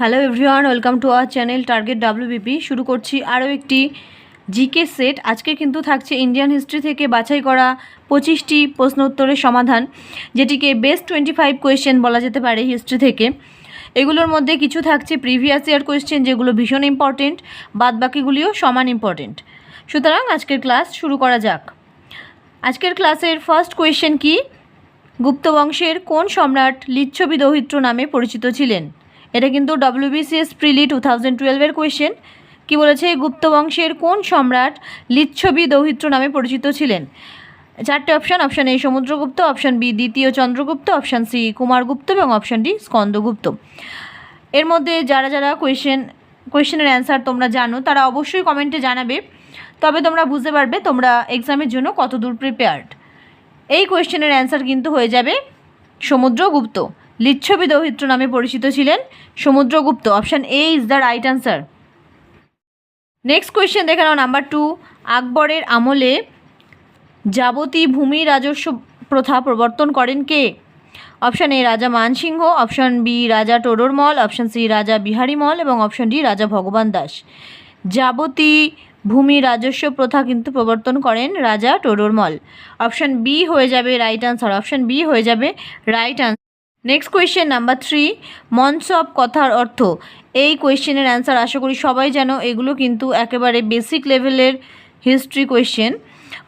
Hello everyone welcome to our channel target WBP শুরু করছি আরও একটি জিকে সেট আজকে কিন্তু থাকছে ইন্ডিয়ান হিস্ট্রি থেকে বাছাই করা পঁচিশটি প্রশ্ন উত্তরের সমাধান, যেটিকে বেস্ট টোয়েন্টি ফাইভ কোয়েশ্চেন বলা যেতে পারে হিস্ট্রি থেকে। এগুলোর মধ্যে কিছু থাকছে প্রিভিয়াস ইয়ার কোয়েশ্চেন যেগুলো ভীষণ ইম্পর্টেন্ট বাদ বাকিগুলিও সমান ইম্পর্টেন্ট সুতরাং আজকের ক্লাস শুরু করা যাক। আজকের ক্লাসের ফার্স্ট কোয়েশ্চেন কি? গুপ্ত বংশের কোন সম্রাট লিচ্ছবি দৌহিত্র নামে পরিচিত ছিলেন? এটা কিন্তু ডব্লিউবিসিএস প্রিলি টু থাউজেন্ড টুয়েলভের কোয়েশ্চেন কী বলেছে? গুপ্ত বংশের কোন সম্রাট লিচ্ছবি দৌহিত্র নামে পরিচিত ছিলেন? চারটে option option A Samudragupta option B দ্বিতীয় চন্দ্রগুপ্ত অপশান সি কুমারগুপ্ত এবং অপশান ডি স্কন্দগুপ্ত। এর মধ্যে যারা যারা কোয়েশ্চেন কোয়েশ্চেনের অ্যান্সার তোমরা জানো, তারা অবশ্যই কমেন্টে জানাবে। তবে তোমরা বুঝতে পারবে তোমরা এক্সামের জন্য কতদূর প্রিপেয়ার্ড এই কোয়েশ্চেনের অ্যান্সার কিন্তু হয়ে যাবে সমুদ্রগুপ্ত। লিচ্ছবি দৌহিত্র নামে পরিচিত ছিলেন Samudragupta, option A is the right answer next question দেখে নাও নাম্বার টু আকবরের আমলে যাবতী ভূমি রাজস্ব প্রথা প্রবর্তন করেন কে? অপশান এ রাজা মানসিংহ, অপশান বি রাজা টোডরমল অপশান সি রাজা বিহারীমল এবং অপশান ডি রাজা ভগবান দাস। যাবতী ভূমি রাজস্ব প্রথা কিন্তু প্রবর্তন করেন রাজা টোডরমল অপশান বি হয়ে যাবে রাইট আনসার অপশান বি হয়ে যাবে right answer next question number three মনসব কথার অর্থ। এই কোয়েশ্চেনের অ্যান্সার আশা করি সবাই জানো, এগুলো কিন্তু একেবারে বেসিক লেভেলের হিস্ট্রি কোয়েশ্চেন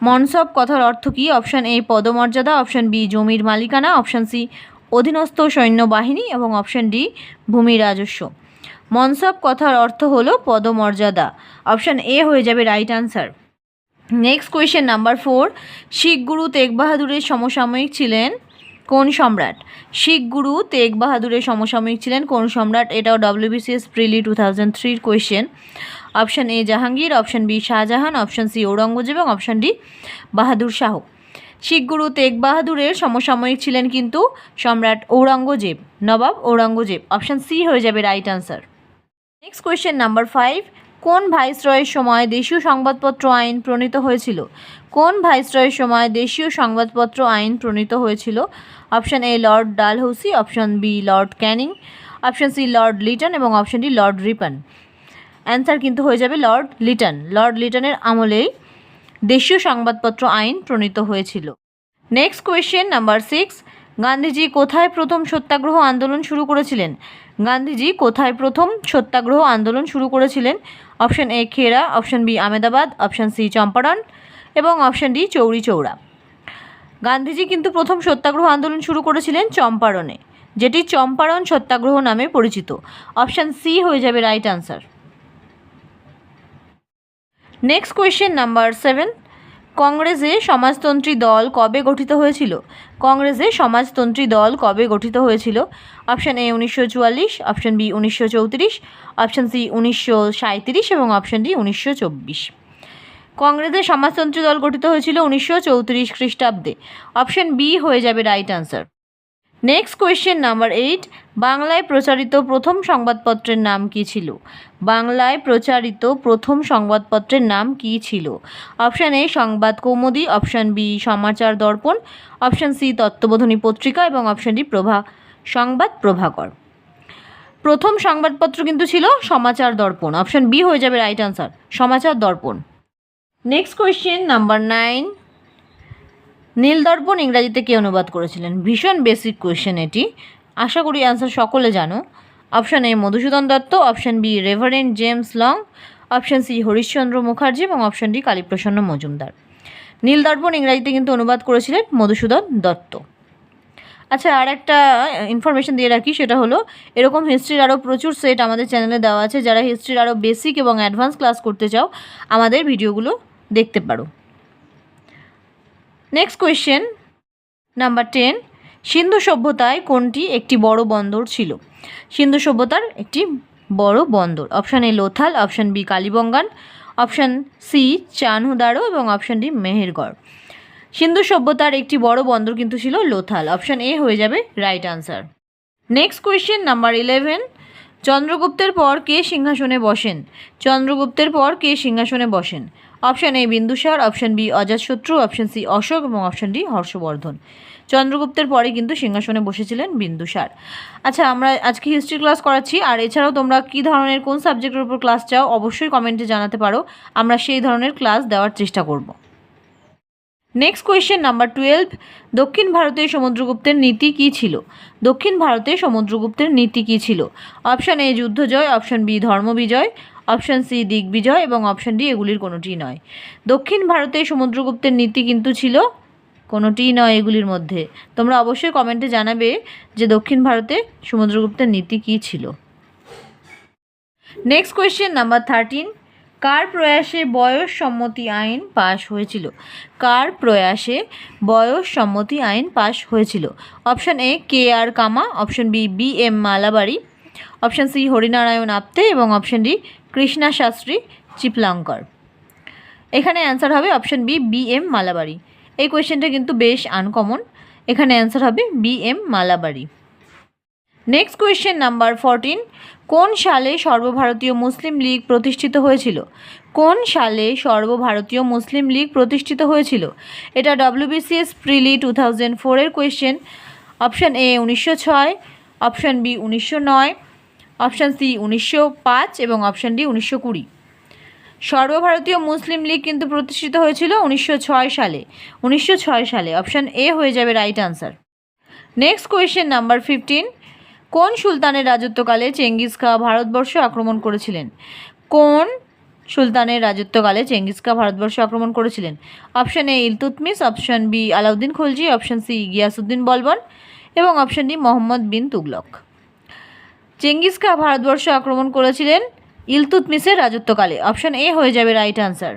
মনসব কথার অর্থ কী? অপশান এ পদমর্যাদা অপশান বি জমির মালিকানা অপশান সি অধীনস্থ সৈন্যবাহিনী এবং অপশান ডি ভূমি রাজস্ব। মনসব কথার অর্থ হলো পদমর্যাদা। অপশান এ হয়ে যাবে right answer next question number four Sikh Guru Tegh বাহাদুরের সমসাময়িক ছিলেন কোন সম্রাট? শিখ গুরু তেগ বাহাদুরের সমসাময়িক ছিলেন। কোন সম্রাট? এটাও ডব্লিউবিসিএস প্রিলি টু থাউজেন্ড থ্রির question option A Jahangir. Option B Shahjahan. Option C Aurangzeb. এবং অপশান ডি বাহাদুর শাহ। শিখ গুরু তেগ বাহাদুরের সমসাময়িক ছিলেন কিন্তু সম্রাট ঔরঙ্গজেব, নবাব ঔরঙ্গজেব। অপশান সি হয়ে যাবে right answer next question number five কোন ভাইসরয়ের সময় দেশীয় সংবাদপত্র আইন প্রণীত হয়েছিল? কোন ভাইসরয়ের সময় দেশীয় সংবাদপত্র আইন প্রণীত হয়েছিল? Option A, Lord Dalhousie, option B, Lord Canning, option C, Lord Lytton এবং option D, Lord Ripon. Answer কিন্তু হয়ে যাবে লর্ড লিটন। লর্ড লিটনের আমলেই দেশীয় সংবাদপত্র আইন প্রণীত হয়েছিল। Next question number six. Gandhiji কোথায় প্রথম সত্যাগ্রহ আন্দোলন শুরু করেছিলেন? গান্ধীজি কোথায় প্রথম সত্যাগ্রহ আন্দোলন শুরু করেছিলেন? Option A Kheda option B Ahmedabad, option C Champaran এবং অপশান ডি চৌরি চৌড়া। গান্ধীজি কিন্তু প্রথম সত্যাগ্রহ আন্দোলন শুরু করেছিলেন চম্পারণে, যেটি চম্পারণ সত্যাগ্রহ নামে পরিচিত। অপশান সি হয়ে যাবে right answer. Next question number seven কংগ্রেসে সমাজতন্ত্রী দল কবে গঠিত হয়েছিল? কংগ্রেসে সমাজতন্ত্রী দল কবে গঠিত হয়েছিল? অপশান এ উনিশশো চুয়াল্লিশ, অপশান বি উনিশশো চৌত্রিশ, অপশান সি উনিশশো সাঁত্রিশ এবং অপশান ডি উনিশশো চব্বিশ। কংগ্রেসের সমাজতন্ত্রী দল গঠিত হয়েছিল উনিশশো চৌত্রিশ খ্রিস্টাব্দে। অপশান বি হয়ে যাবে right answer. Next question number eight বাংলায় প্রচারিত প্রথম সংবাদপত্রের নাম কী ছিল? বাংলায় প্রচারিত প্রথম সংবাদপত্রের নাম কী ছিল? অপশান এ সংবাদ কৌমুদী। অপশান বি সমাচার দর্পণ। অপশান সি তত্ত্ববোধনী পত্রিকা এবং অপশান ডি প্রভা, সংবাদ প্রভাকর। প্রথম সংবাদপত্র কিন্তু ছিল সমাচার দর্পণ। অপশান বি হয়ে যাবে right answer Samachar Darpan. Next question number nine Nildarpan ইংরাজিতে কে অনুবাদ করেছিলেন? ভীষণ বেসিক কোয়েশ্চেন এটি। আশা করি অ্যান্সার সকলে জানো। Option A Madhusudan Dutta. Option B Reverend James Long option C Harishchandra Mukherjee এবং অপশান ডি কালীপ্রসন্ন মজুমদার। নীলদর্পণ ইংরাজিতে কিন্তু অনুবাদ করেছিলেন মধুসূদন দত্ত। আচ্ছা আর একটা ইনফরমেশন দিয়ে রাখি, সেটা হলো, এরকম হিস্ট্রির আরও প্রচুর সেট আমাদের চ্যানেলে দেওয়া আছে। যারা হিস্ট্রির আরও বেসিক এবং অ্যাডভান্স ক্লাস করতে চাও, আমাদের ভিডিওগুলো দেখতে পারো। Next question number ten Sindhu সভ্যতায় কোনটি একটি বড় বন্দর ছিল? সিন্ধু সভ্যতার একটি বড় বন্দর। Option A Lothal option B Kalibangan option C Chanhudaro এবং অপশান ডি মেহেরগড় সিন্ধু সভ্যতার একটি বড় বন্দর কিন্তু ছিল লোথাল অপশান এ হয়ে যাবে right answer next question number eleven চন্দ্রগুপ্তের পর কে সিংহাসনে বসেন? চন্দ্রগুপ্তের পর কে সিংহাসনে বসেন? Option A Bindusara, option B Ajatashatru, option C Ashoka এবং অপশান ডি হর্ষবর্ধন। চন্দ্রগুপ্তের পরে কিন্তু সিংহাসনে বসেছিলেন বিন্দুসার। আচ্ছা আমরা আজকে হিস্ট্রি ক্লাস করাচ্ছি, আর এছাড়াও তোমরা কী ধরনের, কোন সাবজেক্টের উপর ক্লাস চাও, অবশ্যই কমেন্টে জানাতে পারো। আমরা সেই ধরনের ক্লাস দেওয়ার চেষ্টা করব। নেক্সট কোয়েশ্চেন নাম্বার টুয়েলভ দক্ষিণ ভারতে সমুদ্রগুপ্তের নীতি কী ছিল? দক্ষিণ ভারতে সমুদ্রগুপ্তের নীতি কী ছিল? অপশান এ যুদ্ধজয় অপশান বি ধর্মবিজয় অপশান সি দিগ্বিজয় এবং অপশান ডি এগুলির কোনোটি নয়। দক্ষিণ ভারতে সমুদ্রগুপ্তের নীতি কিন্তু ছিল কোনোটিই নয় এগুলির মধ্যে। তোমরা অবশ্যই কমেন্টে জানাবে যে দক্ষিণ ভারতে সমুদ্রগুপ্তের নীতি কী ছিল। নেক্সট কোয়েশ্চেন নাম্বার থার্টিন কার প্রয়াসে বয়স সম্মতি আইন পাশ হয়েছিল? কার প্রয়াসে বয়স সম্মতি আইন পাশ হয়েছিল? Option A K R Cama, option B B M Malabari, option C Harinarayan Apte এবং অপশান ডি কৃষ্ণা শাস্ত্রী, চিপলাঙ্কর। এখানে অ্যান্সার হবে option B B M Malabari. এই কোয়েশ্চেনটা কিন্তু বেশ আনকমন এখানে অ্যান্সার হবে B M Malabari. Next question number fourteen কোন সালে সর্বভারতীয় মুসলিম লীগ প্রতিষ্ঠিত হয়েছিল? কোন সালে সর্বভারতীয় মুসলিম লীগ প্রতিষ্ঠিত হয়েছিল? এটা ডব্লিউবিসিএস প্রিলি টু থাউজেন্ড ফোরের কোয়েশ্চেন অপশান এ উনিশশো ছয় অপশান বি উনিশশো নয় অপশান সি উনিশশো পাঁচ এবং অপশান ডি উনিশশো কুড়ি। সর্বভারতীয় মুসলিম লীগ কিন্তু প্রতিষ্ঠিত হয়েছিল উনিশশো ছয় সালে। উনিশশো ছয় সালে অপশান এ হয়ে যাবে right answer. Next question number fifteen. কোন সুলতানের রাজত্বকালে চেঙ্গিস খা ভারতবর্ষ আক্রমণ করেছিলেন? কোন সুলতানের রাজত্বকালে চেঙ্গিস খা ভারতবর্ষ আক্রমণ করেছিলেন? Option A Iltutmish option B Alauddin Khalji, option C Ghiyasuddin Balban এবং option D Mohammad bin Tughlaq. Genghis Khan Bharatvarsha আক্রমণ করেছিলেন ইলতুতমিসের রাজত্বকালে। অপশান এ হয়ে যাবে right answer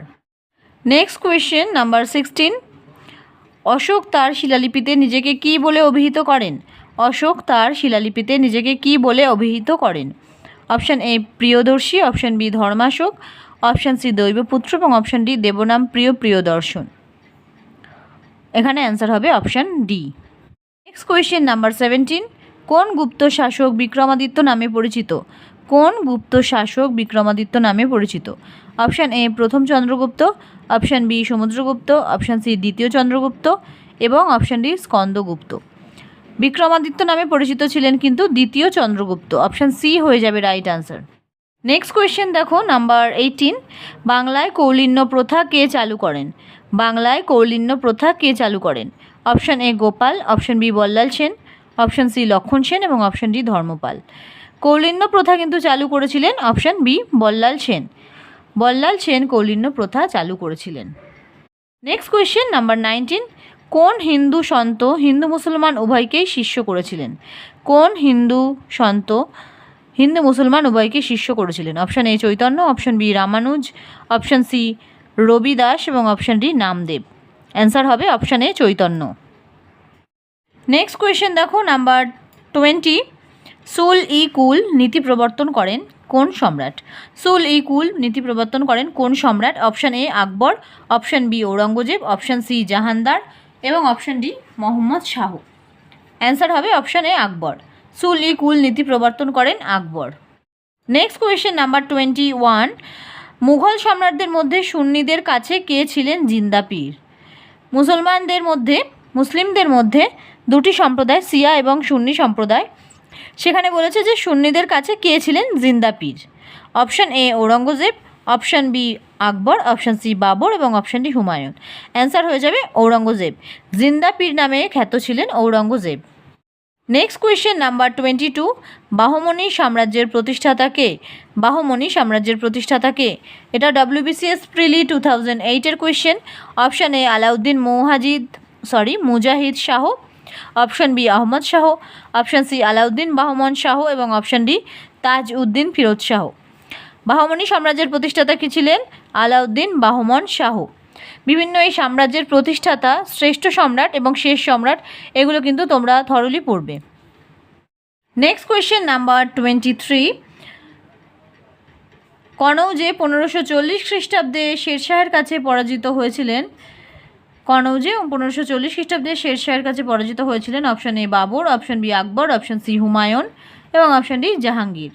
next question number sixteen Ashoka তার শিলালিপিতে নিজেকে কী বলে অভিহিত করেন? অশোক তার শিলালিপিতে নিজেকে কী বলে অভিহিত করেন? Option A Priyadarshi. Option B Dharmashoka. Option C Daivaputra এবং অপশান ডি দেবনাম প্রিয় প্রিয়দর্শন। এখানে অ্যান্সার হবে option D next question number seventeen কোন গুপ্ত শাসক বিক্রমাদিত্য নামে পরিচিত? কোন গুপ্ত শাসক বিক্রমাদিত্য নামে পরিচিত? অপশান এ, প্রথম Chandragupta, option B, Samudragupta, option C, দ্বিতীয় চন্দ্রগুপ্ত এবং অপশান ডি, স্কন্দগুপ্ত। বিক্রমাদিত্য নামে পরিচিত ছিলেন কিন্তু দ্বিতীয় চন্দ্রগুপ্ত। অপশান সি হয়ে যাবে রাইট আনসার। নেক্সট কোয়েশ্চেন দেখো, নাম্বার এইটিন। বাংলায় কৌলিন্য প্রথা কে চালু করেন? বাংলায় কৌলিন্য প্রথা কে চালু করেন? Option A, Gopal, option B, Ballal Sen option C Lakshman Sen এবং অপশান ডি ধর্মপাল। কৌলিন্য প্রথা কিন্তু চালু করেছিলেন অপশান বি বল্লাল সেন। বল্লাল সেন কৌলিন্য প্রথা চালু করেছিলেন। নেক্সট কোয়েশ্চেন নাম্বার নাইনটিন কোন হিন্দু সন্ত হিন্দু মুসলমান উভয়কেই শিষ্য করেছিলেন? কোন হিন্দু সন্ত হিন্দু মুসলমান উভয়কে শিষ্য করেছিলেন? Option A Chaitanya, option B Ramanuja, option C Ravi Das এবং অপশান ডি নামদেব। অ্যান্সার হবে option A Chaitanya. Next question দেখো নাম্বার টোয়েন্টি সুল ই কুল নীতি প্রবর্তন করেন কোন সম্রাট? সুল ই কুল নীতি প্রবর্তন করেন কোন সম্রাট? Option A Akbar option B Aurangzeb option C Jahandar এবং option D Mohammad Shah. Answer হবে অপশান এ আকবর। সুল ই কুল নীতি প্রবর্তন করেন Akbar. Next question number twenty one Mughal সম্রাটদের মধ্যে সুন্নিদের কাছে কে ছিলেন জিন্দা পীর? মুসলমানদের মধ্যে, মুসলিমদের মধ্যে দুটি সম্প্রদায় সিয়া এবং সুন্নি সম্প্রদায়। সেখানে বলেছে যে সুন্নিদের কাছে কে ছিলেন? জিন্দা পীর। Option A, Aurangzeb, option B, Akbar, option C, Babur এবং অপশান ডি, হুমায়ুন। অ্যান্সার হয়ে যাবে ঔরঙ্গজেব। জিন্দা পীর নামে খ্যাত ছিলেন Aurangzeb. Next question number twenty two Bahmani সাম্রাজ্যের প্রতিষ্ঠাতা কে? বাহমনি সাম্রাজ্যের প্রতিষ্ঠাতাকে এটা ডব্লিউবিসিএস প্রিলি টু থাউজেন্ড এইটের question. Option A, Alauddin Mauhajid sorry Mujahid Shah option B Ahmad Shah, option C Alauddin Bahman Shah এবং অপশান ডি তাজ উদ্দিন ফিরোজ শাহ। বাহমনি সাম্রাজ্যের প্রতিষ্ঠাতা কি ছিলেন? আলাউদ্দিন বাহমন শাহ। বিভিন্ন এই সাম্রাজ্যের প্রতিষ্ঠাতা, শ্রেষ্ঠ সম্রাট এবং শেষ সম্রাট, এগুলো কিন্তু তোমরা থরলি পড়বে। Next question number twenty three কনৌজে পনেরোশো চল্লিশ খ্রিস্টাব্দে শেরশাহের কাছে পরাজিত হয়েছিলেন কনৌজে পনেরোশো চল্লিশ খ্রিস্টাব্দে শের শাহের কাছে পরাজিত হয়েছিলেন option A Babur, option B Akbar, option C Humayun এবং অপশন ডি জাহাঙ্গীর।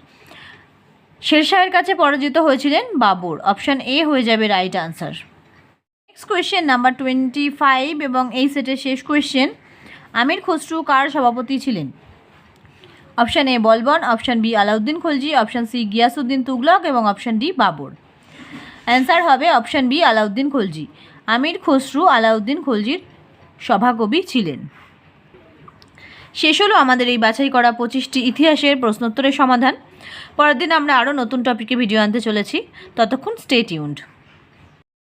শেরশাহের কাছে পরাজিত হয়েছিলেন বাবর, অপশান এ হয়ে যাবে right answer. Next question number twenty five এবং এই সেটের শেষ কোয়েশ্চেন আমির খসরু কার সভাপতি ছিলেন? Option A Balban, option B Alauddin Khalji, option C Ghiyasuddin Tughlaq এবং অপশান ডি বাবর। অ্যান্সার হবে অপশান বি আলাউদ্দিন খলজি। আমির খসরু আলাউদ্দিন খলজির সভাকবি ছিলেন। শেষ হলো আমাদের এই বাছাই করা পঁচিশটি ইতিহাসের প্রশ্নোত্তরের সমাধান। পরের দিন আমরা আরও নতুন টপিকে ভিডিও আনতে চলেছি। ততক্ষণ স্টে টিউনড